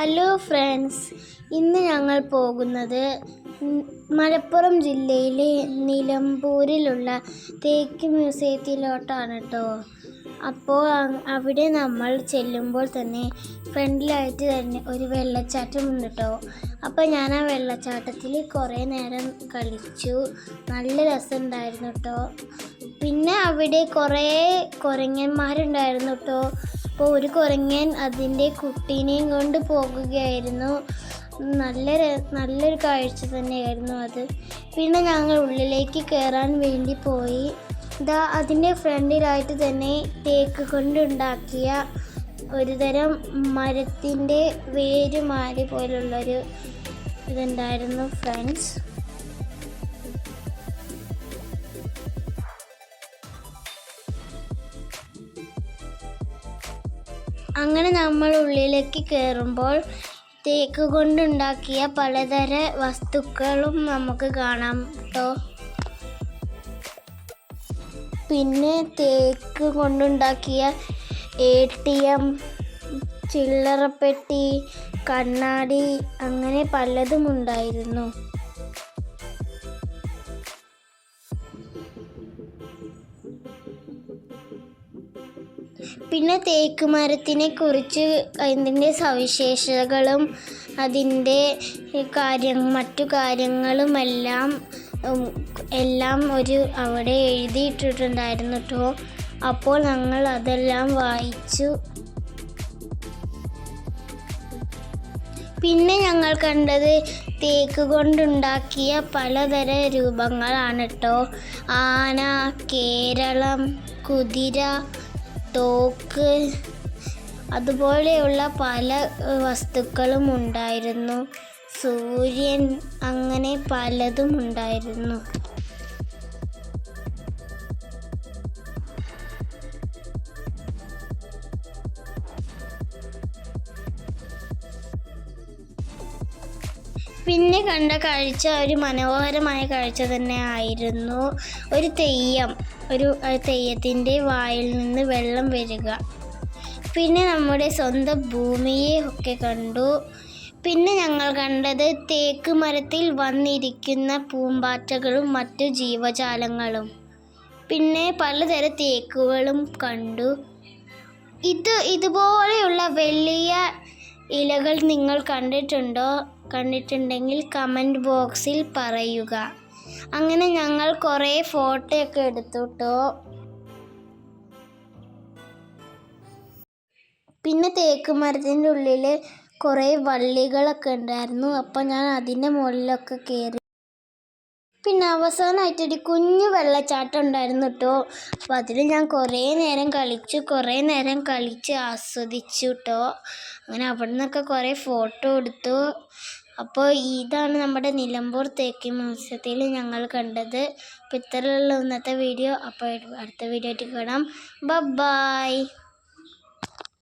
Hello friends ഇന്ന് ഞങ്ങൾ പോകുന്നത് മലപ്പുറം ജില്ലയിലെ നിലമ്പൂരിലുള്ള തേക്ക് മ്യൂസിയത്തിലോട്ടാണ് കേട്ടോ അപ്പോൾ അവിടെ നമ്മൾ ചെല്ലുമ്പോൾ തന്നെ ഫ്രണ്ടിലായിട്ട് തന്നെ ഒരു വെള്ളച്ചാട്ടം ഉണ്ട് കേട്ടോ അപ്പോൾ ഞാൻ ആ വെള്ളച്ചാട്ടത്തിൽ കുറേ നേരം കളിച്ചു. നല്ല രസം ഉണ്ടായിരുന്നു കേട്ടോ പിന്നെ അവിടെ കുറേ കുരങ്ങന്മാരുണ്ടായിരുന്നു കേട്ടോ അപ്പോൾ ഒരു കുരങ്ങൻ അതിന്റെ കുട്ടീനെയും കൊണ്ട് പോകുകയായിരുന്നു. നല്ല നല്ലൊരു കാഴ്ച തന്നെയായിരുന്നു അത്. പിന്നെ ഞങ്ങൾ ഉള്ളിലേക്ക് കയറാൻ വേണ്ടി പോയി. ഇതാ അതിന്റെ ഫ്രണ്ടിലായിട്ട് തന്നെ തേക്ക് കൊണ്ടുണ്ടാക്കിയ ഒരു തരം മരത്തിന്റെ വേരുമാരി പോലുള്ളൊരു ഇതുണ്ടായിരുന്നു ഫ്രണ്ട്സ് അങ്ങനെ നമ്മൾ ഉള്ളിലേക്ക് കയറുമ്പോൾ തേക്ക് കൊണ്ടുണ്ടാക്കിയ പലതര വസ്തുക്കളും നമുക്ക് കാണാം കേട്ടോ. പിന്നെ തേക്ക് കൊണ്ടുണ്ടാക്കിയ എ ടി എം ചില്ലറപ്പെട്ടി കണ്ണാടി അങ്ങനെ പലതും ഉണ്ടായിരുന്നു. പിന്നെ തേക്ക് മരത്തിനെ കുറിച്ച് അതിന്റെ സവിശേഷതകളും അതിന്റെ കാര്യ മറ്റു കാര്യങ്ങളുമെല്ലാം എല്ലാം ഒരു അവിടെ എഴുതിയിട്ടിട്ടുണ്ടായിരുന്നു കേട്ടോ അപ്പോൾ ഞങ്ങൾ അതെല്ലാം വായിച്ചു. പിന്നെ ഞങ്ങൾ കണ്ടത് തേക്ക് കൊണ്ടുണ്ടാക്കിയ പലതരം രൂപങ്ങളാണ് കേട്ടോ ആന കേരളം കുതിര തോക്ക് അതുപോലെയുള്ള പല വസ്തുക്കളും ഉണ്ടായിരുന്നു. സൂര്യൻ അങ്ങനെ പലതും ഉണ്ടായിരുന്നു. പിന്നെ കണ്ട കാഴ്ച ഒരു മനോഹരമായ കാഴ്ച തന്നെ ആയിരുന്നു. ഒരു തെയ്യം ഒരു തെയ്യത്തിന്റെ വായിൽ നിന്ന് വെള്ളം വരിക. പിന്നെ നമ്മുടെ സ്വന്തം ഭൂമിയെ ഒക്കെ കണ്ടു. പിന്നെ ഞങ്ങൾ കണ്ടത് തേക്ക് മരത്തിൽ വന്നിരിക്കുന്ന പൂമ്പാറ്റകളും മറ്റു ജീവജാലങ്ങളും. പിന്നെ പലതരം തേക്കുകളും കണ്ടു. ഇത് ഇതുപോലെയുള്ള വലിയ ഇലകൾ നിങ്ങൾ കണ്ടിട്ടുണ്ടോ? കണ്ടിട്ടുണ്ടെങ്കിൽ കമന്റ് ബോക്സിൽ പറയുക. അങ്ങനെ ഞങ്ങൾ കുറേ ഫോട്ടോ ഒക്കെ പിന്നെ തേക്ക് മരത്തിന്റെ ഉള്ളിൽ കുറേ വള്ളികളൊക്കെ ഉണ്ടായിരുന്നു. അപ്പോൾ ഞാൻ അതിന്റെ മുകളിലൊക്കെ കയറി പിന്നെ അവസാനമായിട്ടൊരു കുഞ്ഞു വെള്ളച്ചാട്ടം ഉണ്ടായിരുന്നു കേട്ടോ അപ്പോൾ അതിൽ ഞാൻ കുറേ നേരം കളിച്ചു കുറേ നേരം കളിച്ച് ആസ്വദിച്ചു കേട്ടോ അങ്ങനെ അവിടെ നിന്നൊക്കെ കുറേ ഫോട്ടോ എടുത്തു. അപ്പോൾ ഇതാണ് നമ്മുടെ നിലമ്പൂർ തേക്ക് മ്യൂസിയത്തിൽ ഞങ്ങൾ കണ്ടത്. അപ്പോൾ ഇത്രയുള്ള ഇന്നത്തെ വീഡിയോ. അപ്പോൾ അടുത്ത വീഡിയോ ആയിട്ട് കാണാം. ബൈ